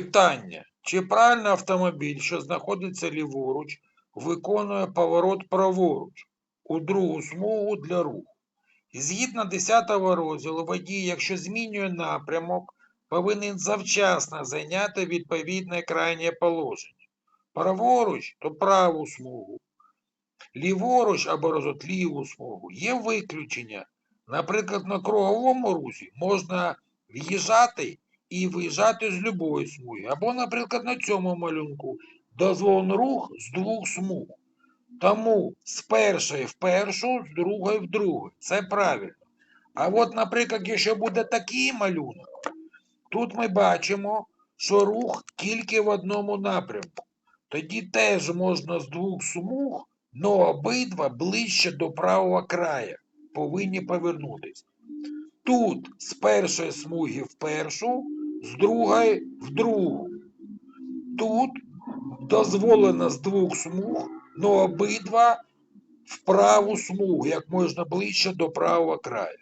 Питання. Чи правильно автомобіль, що знаходиться ліворуч, виконує поворот праворуч у другу смугу для руху? Згідно 10 розділу, водій, якщо змінює напрямок, повинен завчасно зайняти відповідне крайнє положення. Праворуч то праву смугу, ліворуч або ліву смугу. Є виключення. Наприклад, на круговому русі можна в'їжджати і виїжджати з любої смуги. Або, наприклад, на цьому малюнку дозволений рух з двох смуг. Тому з першої в першу, з другої в другу. Це правильно. А от, наприклад, якщо буде такий малюнок, тут ми бачимо, що рух тільки в одному напрямку. Тоді теж можна з двох смуг, но обидва ближче до правого краю повинні повернутися. Тут з першої смуги в першу, з другої в другу. Тут дозволено з двох смуг, но обидва в праву смугу, як можна ближче до правого краю.